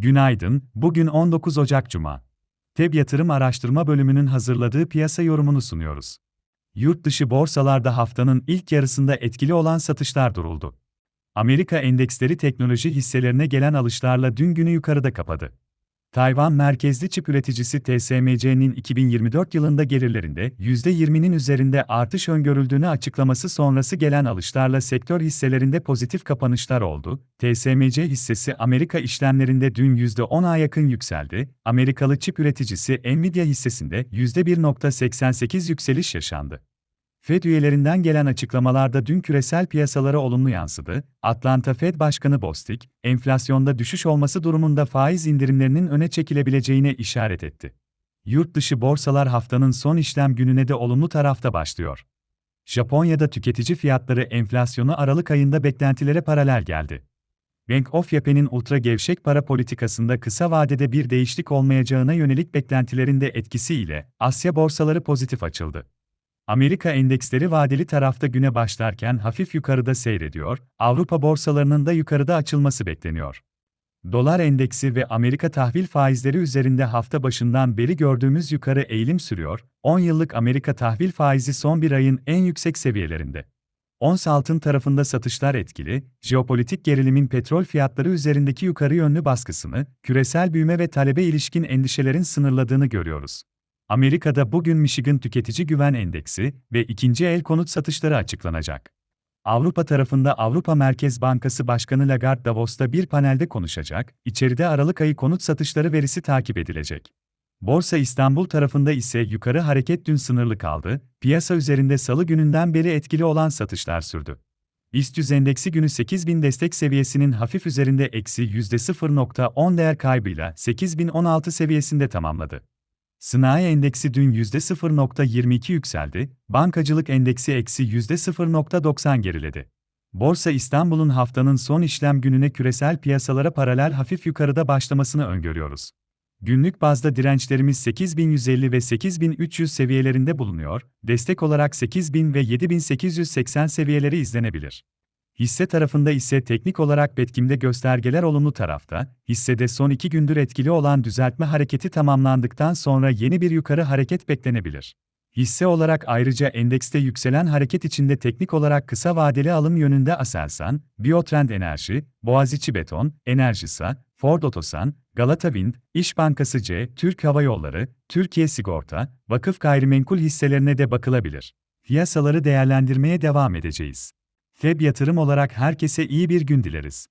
Günaydın, bugün 19 Ocak Cuma. TEB Yatırım Araştırma Bölümünün hazırladığı piyasa yorumunu sunuyoruz. Yurt dışı borsalarda haftanın ilk yarısında etkili olan satışlar duruldu. Amerika endeksleri teknoloji hisselerine gelen alışlarla dün günü yukarıda kapadı. Tayvan merkezli çip üreticisi TSMC'nin 2024 yılında gelirlerinde %20'nin üzerinde artış öngörüldüğünü açıklaması sonrası gelen alışlarla sektör hisselerinde pozitif kapanışlar oldu. TSMC hissesi Amerika işlemlerinde dün %10'a yakın yükseldi. Amerikalı çip üreticisi Nvidia hissesinde %1.88 yükseliş yaşandı. Fed üyelerinden gelen açıklamalarda dün küresel piyasalara olumlu yansıdı. Atlanta Fed Başkanı Bostic, enflasyonda düşüş olması durumunda faiz indirimlerinin öne çekilebileceğine işaret etti. Yurt dışı borsalar haftanın son işlem gününe de olumlu tarafta başlıyor. Japonya'da tüketici fiyatları enflasyonu Aralık ayında beklentilere paralel geldi. Bank of Japan'in ultra gevşek para politikasında kısa vadede bir değişiklik olmayacağına yönelik beklentilerin de etkisiyle Asya borsaları pozitif açıldı. Amerika endeksleri vadeli tarafta güne başlarken hafif yukarıda seyrediyor, Avrupa borsalarının da yukarıda açılması bekleniyor. Dolar endeksi ve Amerika tahvil faizleri üzerinde hafta başından beri gördüğümüz yukarı eğilim sürüyor, 10 yıllık Amerika tahvil faizi son bir ayın en yüksek seviyelerinde. Ons altın tarafında satışlar etkili, jeopolitik gerilimin petrol fiyatları üzerindeki yukarı yönlü baskısını, küresel büyüme ve talebe ilişkin endişelerin sınırladığını görüyoruz. Amerika'da bugün Michigan Tüketici Güven Endeksi ve ikinci el konut satışları açıklanacak. Avrupa tarafında Avrupa Merkez Bankası Başkanı Lagarde Davos'ta bir panelde konuşacak, içeride Aralık ayı konut satışları verisi takip edilecek. Borsa İstanbul tarafında ise yukarı hareket dün sınırlı kaldı, piyasa üzerinde salı gününden beri etkili olan satışlar sürdü. BIST 100 endeksi günü 8000 destek seviyesinin hafif üzerinde eksi %0.10 değer kaybıyla 8016 seviyesinde tamamladı. Sanayi endeksi dün %0.22 yükseldi, bankacılık endeksi eksi %0.90 geriledi. Borsa İstanbul'un haftanın son işlem gününe küresel piyasalara paralel hafif yukarıda başlamasını öngörüyoruz. Günlük bazda dirençlerimiz 8150 ve 8300 seviyelerinde bulunuyor, destek olarak 8000 ve 7880 seviyeleri izlenebilir. Hisse tarafında ise teknik olarak Betkim'de göstergeler olumlu tarafta, hissede son iki gündür etkili olan düzeltme hareketi tamamlandıktan sonra yeni bir yukarı hareket beklenebilir. Hisse olarak ayrıca endekste yükselen hareket içinde teknik olarak kısa vadeli alım yönünde Aselsan, Biotrend Enerji, Boğaziçi Beton, Enerjisa, Ford Otosan, Galata Wind, İş Bankası C, Türk Hava Yolları, Türkiye Sigorta, vakıf gayrimenkul hisselerine de bakılabilir. Piyasaları değerlendirmeye devam edeceğiz. Feb yatırım olarak herkese iyi bir gün dileriz.